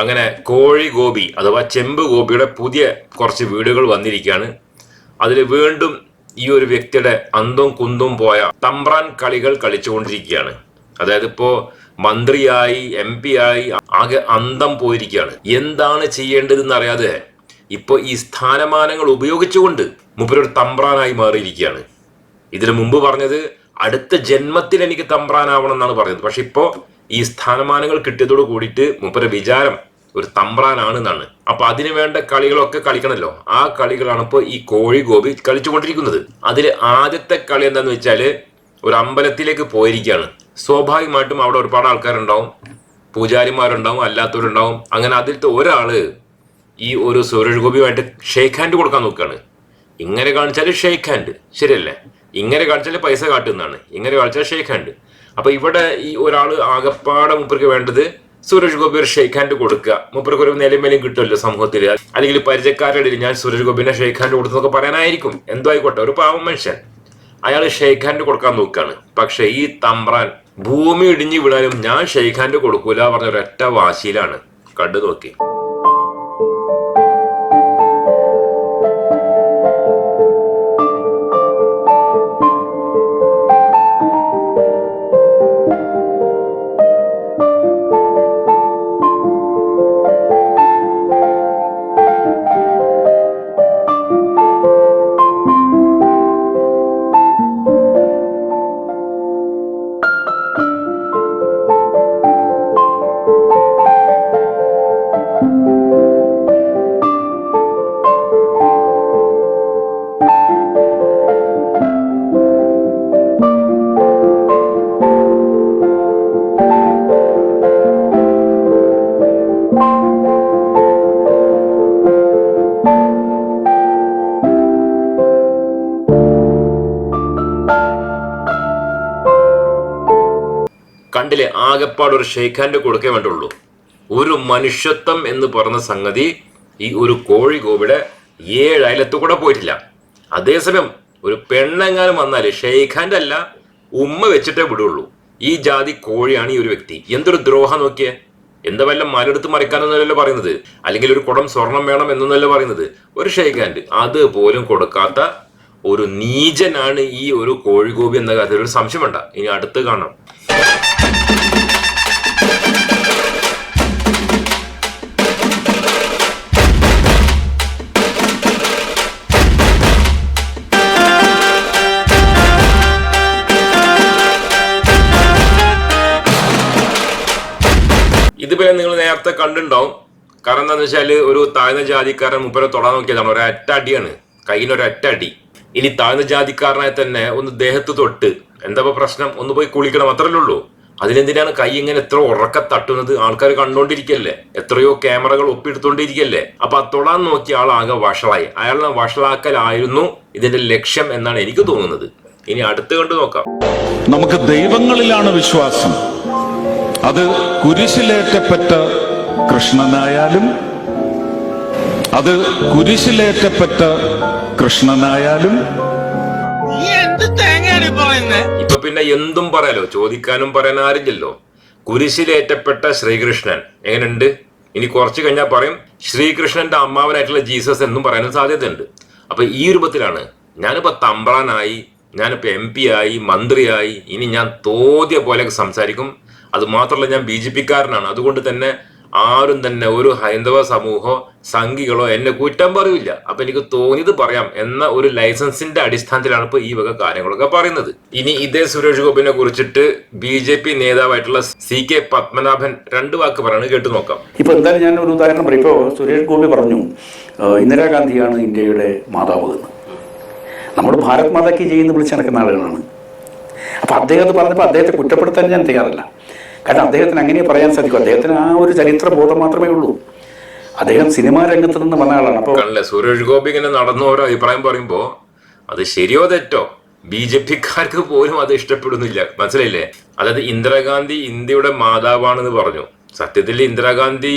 അങ്ങനെ കോഴി ഗോപി അഥവാ ചെമ്പ് ഗോപിയുടെ പുതിയ കുറച്ച് വീടുകൾ വന്നിരിക്കുകയാണ്. അതിൽ വീണ്ടും ഈ ഒരു വ്യക്തിയുടെ അന്തും കുന്തും പോയ തമ്പ്രാൻ കളികൾ കളിച്ചുകൊണ്ടിരിക്കുകയാണ്. അതായത് ഇപ്പോ മന്ത്രിയായി എം പി ആയി ആകെ അന്തം പോയിരിക്കുകയാണ്. എന്താണ് ചെയ്യേണ്ടതെന്ന് അറിയാതെ ഇപ്പോൾ ഈ സ്ഥാനമാനങ്ങൾ ഉപയോഗിച്ചുകൊണ്ട് മുപ്പരൊരു തമ്പ്രാനായി മാറിയിരിക്കുകയാണ്. ഇതിനു മുമ്പ് പറഞ്ഞത് അടുത്ത ജന്മത്തിൽ എനിക്ക് തമ്പ്രാനാവണം എന്നാണ് പറഞ്ഞത്. പക്ഷെ ഇപ്പോ ഈ സ്ഥാനമാനങ്ങൾ കിട്ടിയതോട് കൂടിയിട്ട് മൂപ്പരെ വിചാരം ഒരു തമ്പ്രാനാണ് എന്നാണ് അപ്പൊ അതിനു വേണ്ട കളികളൊക്കെ കളിക്കണമല്ലോ ആ കളികളാണ് ഇപ്പോൾ ഈ കോഴി ഗോപി കളിച്ചുകൊണ്ടിരിക്കുന്നത്. അതിൽ ആദ്യത്തെ കളി എന്താന്ന് വെച്ചാൽ ഒരു അമ്പലത്തിലേക്ക് പോയിരിക്കുകയാണ്. സ്വാഭാവികമായിട്ടും അവിടെ ഒരുപാട് ആൾക്കാരുണ്ടാവും. പൂജാരിമാരുണ്ടാവും അല്ലാത്തവരുണ്ടാവും. അങ്ങനെ അതിലത്തെ ഒരാൾ ഈ ഒരു സുരേഷ് ഗോപിയുമായിട്ട് ഷേക്ക് ഹാൻഡ് കൊടുക്കാൻ നോക്കുകയാണ്. ഇങ്ങനെ കാണിച്ചാൽ ഷേക്ക് ഹാൻഡ് ശരിയല്ലേ? ഇങ്ങനെ കാണിച്ചാൽ പൈസ കാട്ടുന്നതാണ്. ഇങ്ങനെ കാണിച്ചാൽ ഷേക്ക് ഹാൻഡ് അപ്പൊ ഇവിടെ ഈ ഒരാൾ ആകപ്പാടെ മുപ്പർക്ക് വേണ്ടത് സുരേഷ് ഗോപി ഒരു ഷെയ്ഖ് ഹാൻഡ് കൊടുക്കുക. മുപ്പർക്ക് ഒരു നിലമേലും കിട്ടുമല്ലോ സമൂഹത്തിൽ അല്ലെങ്കിൽ പരിചയക്കാരുടെ ഞാൻ സുരേഷ് ഗോപിനെ ഷെയ്ഖ് ഹാൻഡ് കൊടുത്തൊക്കെ പറയാനായിരിക്കും. എന്തോ ആയിക്കോട്ടെ ഒരു പാവം മനുഷ്യൻ. അയാൾ ഷെയ്ക്ക് ഹാൻഡ് കൊടുക്കാൻ നോക്കുകയാണ്. പക്ഷെ ഈ തമ്പ്രാൻ ഭൂമി ഇടിഞ്ഞു വീണാലും ഞാൻ ഷെയ്ക്ക് ഹാൻഡ് കൊടുക്കൂല പറഞ്ഞ ഒരൊറ്റ വാശിയിലാണ്. കണ്ടു നോക്കി. കണ്ടില്ലേ ആകെപ്പാട് ഒരു ഷെയ്ഖാന്റെ കൊടുക്കേ വേണ്ടുള്ളൂ. ഒരു മനുഷ്യത്വം എന്ന് പറഞ്ഞ സംഗതി ഈ ഒരു കോഴി കോവിടെ ഏഴ് കൂടെ പോയിട്ടില്ല. അതേസമയം ഒരു പെണ്ണെങ്ങാനും വന്നാൽ ഷെയ്ഖാന്റെ അല്ല ഉമ്മ വെച്ചിട്ടേ വിടുള്ളൂ. ഈ ജാതി കോഴിയാണ് ഈ ഒരു വ്യക്തി. എന്തൊരു ദ്രോഹം നോക്കിയേ? എന്താ വല്ല മലെടുത്ത് മറിക്കാനെന്നല്ലോ പറയുന്നത്? അല്ലെങ്കിൽ ഒരു കുടം സ്വർണം വേണം എന്നല്ലോ പറയുന്നത്? ഒരു ഷെയ്ഖാന്റ് അത് പോലും കൊടുക്കാത്ത ഒരു നീചനാണ് ഈ ഒരു കോഴിഗോപി എന്ന കാര്യത്തിൽ ഒരു സംശയം വേണ്ട. ഇനി അടുത്ത് കാണാം. ഇതിപ്പോ നിങ്ങൾ നേരത്തെ കണ്ടുണ്ടാവും കാരണം എന്താണെന്ന് വെച്ചാൽ ഒരു താഴ്ന്ന ജാതിക്കാരൻ മുപ്പരെ തൊടാൻ നോക്കിയതാണ്. ഒരു അടിയാണ്. കയ്യിന് ഒരു അടി. ഇനി താഴ്ന്ന ജാതിക്കാരനായി തന്നെ ഒന്ന് ദേഹത്ത് തൊട്ട് എന്താ പ്രശ്നം? ഒന്ന് പോയി കുളിക്കണം അത്രല്ലേ ഉള്ളൂ. അതിനെന്തിനാണ് കൈ ഇങ്ങനെ എത്ര ഉറക്ക തട്ടുന്നത്? ആൾക്കാർ കണ്ടോണ്ടിരിക്കല്ലേ? എത്രയോ ക്യാമറകൾ ഒപ്പിയെടുത്തോണ്ടിരിക്കല്ലേ? അപ്പൊ തൊടാൻ നോക്കിയ ആൾ ആകെ വഷളായി. അയാളെ വഷളാക്കലായിരുന്നു ഇതിന്റെ ലക്ഷ്യം എന്നാണ് എനിക്ക് തോന്നുന്നത്. ഇനി അടുത്ത് കണ്ടു നോക്കാം. നമുക്ക് ദൈവങ്ങളിലാണ് വിശ്വാസം. അത് കുരിശിലേറ്റപ്പെട്ട കൃഷ്ണനായാലും അത് കുരിശിലേറ്റപ്പെട്ട കൃഷ്ണനായാലും. ഇപ്പൊ പിന്നെ എന്തും പറയാലോ? ചോദിക്കാനും പറയാൻ ആരില്ലല്ലോ കുരിശിലേറ്റപ്പെട്ട ശ്രീകൃഷ്ണൻ എങ്ങനെയുണ്ട്? ഇനി കുറച്ച് കഴിഞ്ഞാൽ പറയും ശ്രീകൃഷ്ണന്റെ അമ്മാവനായിട്ടുള്ള ജീസസ് എന്നും പറയാനും സാധ്യതയുണ്ട്. അപ്പൊ ഈ രൂപത്തിലാണ് ഞാനിപ്പോ തമ്പ്രാനായി ഞാനിപ്പോ എം പി ആയി മന്ത്രിയായി ഇനി ഞാൻ തോതിയ പോലെ സംസാരിക്കും. അത് മാത്രമല്ല ഞാൻ ബി ജെ പിക്കാരനാണ്. അതുകൊണ്ട് തന്നെ ആരും തന്നെ ഒരു ഹൈന്ദവ സമൂഹമോ സംഘികളോ എന്നെ കുറ്റം പറയില്ല. അപ്പൊ എനിക്ക് തോന്നിയത് പറയാം എന്ന ഒരു ലൈസൻസിന്റെ അടിസ്ഥാനത്തിലാണ് ഇപ്പൊ ഈ വക കാര്യങ്ങളൊക്കെ പറയുന്നത്. ഇനി ഇതേ സുരേഷ് ഗോപിനെ കുറിച്ചിട്ട് ബി ജെ പി നേതാവായിട്ടുള്ള സി കെ പത്മനാഭൻ രണ്ട് വാക്ക് പറയുന്നത് കേട്ടു നോക്കാം. ഇപ്പൊ എന്തായാലും ഞാൻ ഒരു ഉദാഹരണം പറയും. ഇപ്പോ സുരേഷ് ഗോപി പറഞ്ഞു ഇന്ദിരാഗാന്ധിയാണ് ഇന്ത്യയുടെ മാതാവ് എന്ന്. നമ്മൾ ഭാരത് മാതാക്ക് ചെയ്യുന്ന വിളിച്ച് നടക്കുന്ന ആളുകളാണ്. അപ്പൊ അദ്ദേഹത്തെ പറഞ്ഞപ്പോൾ അദ്ദേഹത്തെ കുറ്റപ്പെടുത്താൻ ഞാൻ തയ്യാറല്ല. കാരണം അദ്ദേഹത്തിന് അങ്ങനെ പറയാൻ സാധിക്കും. അദ്ദേഹത്തിന് ആ ഒരു ചരിത്ര ബോധം മാത്രമേ ഉള്ളൂ. അദ്ദേഹം സിനിമാ രംഗത്ത് നിന്ന് വന്ന ആളാണ്. അപ്പോൾ സുരേഷ് ഗോപി ഇങ്ങനെ നടന്ന ഓരോ അഭിപ്രായം പറയുമ്പോ അത് ശരിയോ തെറ്റോ? ബി ജെ പിക്കാർക്ക് പോലും അത് ഇഷ്ടപ്പെടുന്നില്ല. മനസ്സിലായില്ലേ? അതായത് ഇന്ദിരാഗാന്ധി ഇന്ത്യയുടെ മാതാവാണെന്ന് പറഞ്ഞു. സത്യത്തിൽ ഇന്ദിരാഗാന്ധി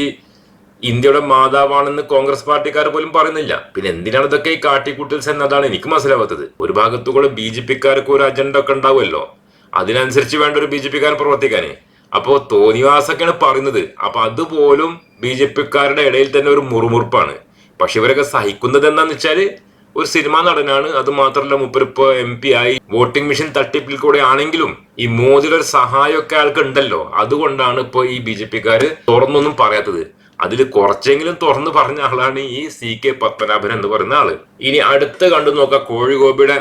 ഇന്ത്യയുടെ മാതാവാണെന്ന് കോൺഗ്രസ് പാർട്ടിക്കാർ പോലും പറയുന്നില്ല. പിന്നെ എന്തിനാണ് ഇതൊക്കെ ഈ കാട്ടിക്കൂട്ടൽസ് എന്നതാണ് എനിക്ക് മനസ്സിലാവാത്തത്. ഒരു ഭാഗത്തുകൂടെ ബി ജെ പിക്കാർക്ക് ഒരു അജണ്ട ഒക്കെ ഉണ്ടാവുമല്ലോ. അതിനനുസരിച്ച് വേണ്ട ഒരു ബി ജെ പിക്കാരൻ പ്രവർത്തിക്കാന്. അപ്പോ തോന്നിവാസൊക്കെയാണ് പറയുന്നത്. അപ്പൊ അതുപോലും ബി ജെ പിക്കാരുടെ ഇടയിൽ തന്നെ ഒരു മുറുമുറുപ്പാണ്. പക്ഷെ ഇവരൊക്കെ സഹിക്കുന്നത് എന്താന്ന് വെച്ചാൽ ഒരു സിനിമാ നടനാണ്. അത് മാത്രമല്ല മുപ്പരിപ്പോ എം പി ആയി വോട്ടിംഗ് മെഷീൻ തട്ടിപ്പിൽ കൂടെ ആണെങ്കിലും ഈ മോദിയുടെ ഒരു സഹായമൊക്കെ ആൾക്ക് ഉണ്ടല്ലോ. അതുകൊണ്ടാണ് ഇപ്പൊ ഈ ബി ജെ പിക്കാര് തുറന്നൊന്നും പറയാത്തത്. അതിൽ കുറച്ചെങ്കിലും തുറന്നു പറഞ്ഞ ആളാണ് ഈ സി കെ പത്മനാഭൻ എന്ന് പറയുന്ന ആൾ. ഇനി അടുത്ത് കണ്ടു നോക്കാം കോഴിഗോപിയുടെ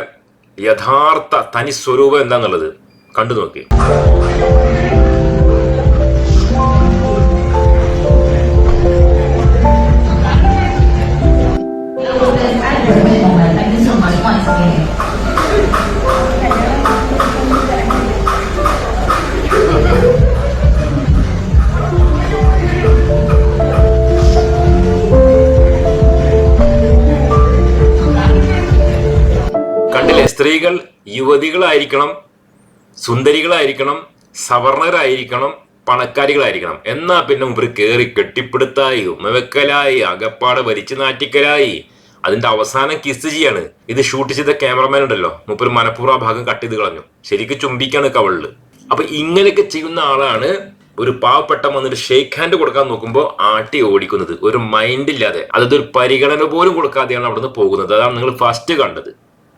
യഥാർത്ഥ തനി സ്വരൂപം എന്താന്നുള്ളത്. കണ്ടു നോക്കി. സ്ത്രീകൾ യുവതികളായിരിക്കണം സുന്ദരികളായിരിക്കണം സവർണരായിരിക്കണം പണക്കാരികളായിരിക്കണം. എന്നാ പിന്നെ മുമ്പ് കയറി കെട്ടിപ്പിടുത്തായി ഉമ്മവെക്കലായി അകപ്പാട് വലിച്ചു നാറ്റിക്കലായി. അതിന്റെ അവസാനം കിസ് ചെയ്യാണ്. ഇത് ഷൂട്ട് ചെയ്ത ക്യാമറമാൻ ഉണ്ടല്ലോ മുപ്പൊരു മനഃപൂർവ ഭാഗം കട്ട് ചെയ്ത് കളഞ്ഞു. ശരിക്കും ചുംബിക്കാണ് കവളിൽ. അപ്പൊ ഇങ്ങനെയൊക്കെ ചെയ്യുന്ന ആളാണ് ഒരു പാവപ്പെട്ട വന്നിട്ട് ഷേക്ക് ഹാൻഡ് കൊടുക്കാൻ നോക്കുമ്പോൾ ആട്ടി ഓടിക്കുന്നത്. ഒരു മൈൻഡ് ഇല്ലാതെ. അതായത് ഒരു പരിഗണന പോലും കൊടുക്കാതെയാണ് അവിടുന്ന് പോകുന്നത്. അതാണ് നിങ്ങൾ ഫസ്റ്റ് കണ്ടത്.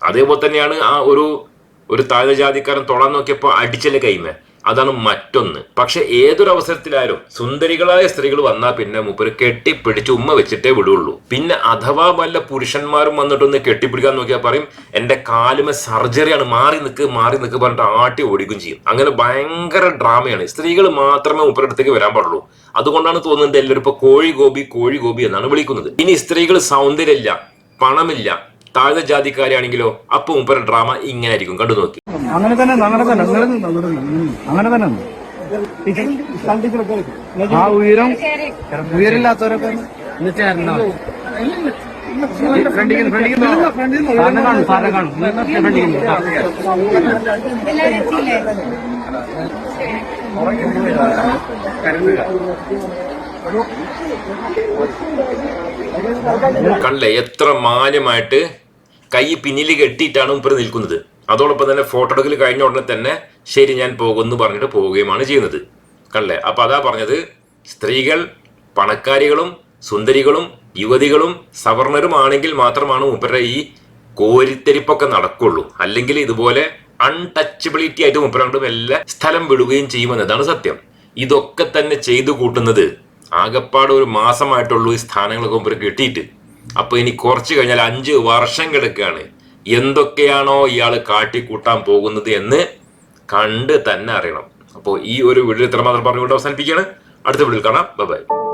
അതേപോലെ തന്നെയാണ് ആ ഒരു ഒരു താഴ്ന്ന ജാതിക്കാരൻ തൊടാൻ നോക്കിയപ്പോൾ അടിച്ചൽ കൈമേ. അതാണ് മറ്റൊന്ന്. പക്ഷെ ഏതൊരു അവസരത്തിലായാലും സുന്ദരികളായ സ്ത്രീകൾ വന്നാൽ പിന്നെ മൂപ്പര് കെട്ടിപ്പിടിച്ച് ഉമ്മ വെച്ചിട്ടേ വിടുള്ളൂ. പിന്നെ അഥവാ വല്ല പുരുഷന്മാരും വന്നിട്ടൊന്ന് കെട്ടിപ്പിടിക്കാൻ നോക്കിയാൽ പറയും എന്റെ കാലുമ സർജറിയാണ് മാറി നിൽക്ക് മാറി നിൽക്ക് പറഞ്ഞിട്ട് ആട്ടി ഓടിക്കും ചെയ്യും. അങ്ങനെ ഭയങ്കര ഡ്രാമയാണ്. സ്ത്രീകൾ മാത്രമേ മൂപ്പരുടെ അടുത്തേക്ക് വരാൻ പാടുള്ളൂ. അതുകൊണ്ടാണ് തോന്നുന്നത് എല്ലാവരും ഇപ്പൊ കോഴി ഗോപി കോഴി ഗോപി എന്നാണ് വിളിക്കുന്നത്. ഇനി സ്ത്രീകൾ സൗന്ദര്യമില്ല പണമില്ല താഴ്ന്ന ജാതിക്കാരാണെങ്കിലോ അപ്പൊ മൂപ്പരുടെ ഡ്രാമ ഇങ്ങനെ ആയിരിക്കും. കണ്ടു നോക്കി. അങ്ങനെ തന്നെ അങ്ങനെ തന്നെ അങ്ങനെ തന്നെ ആ ഉയരം ഉയരില്ലാത്തവരൊക്കെ ഫ്രണ്ടിൽ ഫ്രണ്ടിൽ സാറിനെ കാണും സാറിനെ കാണും ഫ്രണ്ടിൽ കണ്ടില്ലേ? എത്ര മാന്യമായിട്ട് കൈ പിന്നിൽ കെട്ടിയിട്ടാണ് മുപ്പര് നിൽക്കുന്നത്. അതോടൊപ്പം തന്നെ ഫോട്ടോ എടുക്കൽ കഴിഞ്ഞ ഉടനെ തന്നെ ശരി ഞാൻ പോകുമെന്ന് പറഞ്ഞിട്ട് പോവുകയുമാണ് ചെയ്യുന്നത്. കണ്ടില്ലേ? അപ്പൊ അതാ പറഞ്ഞത്. സ്ത്രീകൾ പണക്കാരികളും സുന്ദരികളും യുവതികളും സവർണരും ആണെങ്കിൽ മാത്രമാണ് മൂപ്പരുടെ ഈ കോരിത്തെരിപ്പൊക്കെ നടക്കുള്ളൂ. അല്ലെങ്കിൽ ഇതുപോലെ അൺടച്ചബിലിറ്റി ആയിട്ട് മുപ്പരണ്ടും എല്ലാ സ്ഥലം വിടുകയും ചെയ്യുമെന്നതാണ് സത്യം. ഇതൊക്കെ തന്നെ ചെയ്തു കൂട്ടുന്നത് ആകപ്പാട് ഒരു മാസമായിട്ടുള്ളൂ ഈ സ്ഥാനങ്ങളൊക്കെ മുമ്പ് കിട്ടിയിട്ട്. അപ്പൊ ഇനി കുറച്ച് കഴിഞ്ഞാൽ അഞ്ച് വർഷം കിടക്കുകയാണ്. എന്തൊക്കെയാണോ ഇയാൾ കാട്ടിക്കൂട്ടാൻ പോകുന്നത് എന്ന് കണ്ട് തന്നെ അറിയണം. അപ്പോൾ ഈ ഒരു വീഡിയോ ഇത്രമാത്രം പറഞ്ഞുകൊണ്ട് അവസാനിപ്പിക്കുകയാണ്. അടുത്ത വീഡിയോയിൽ കാണാം. ബൈ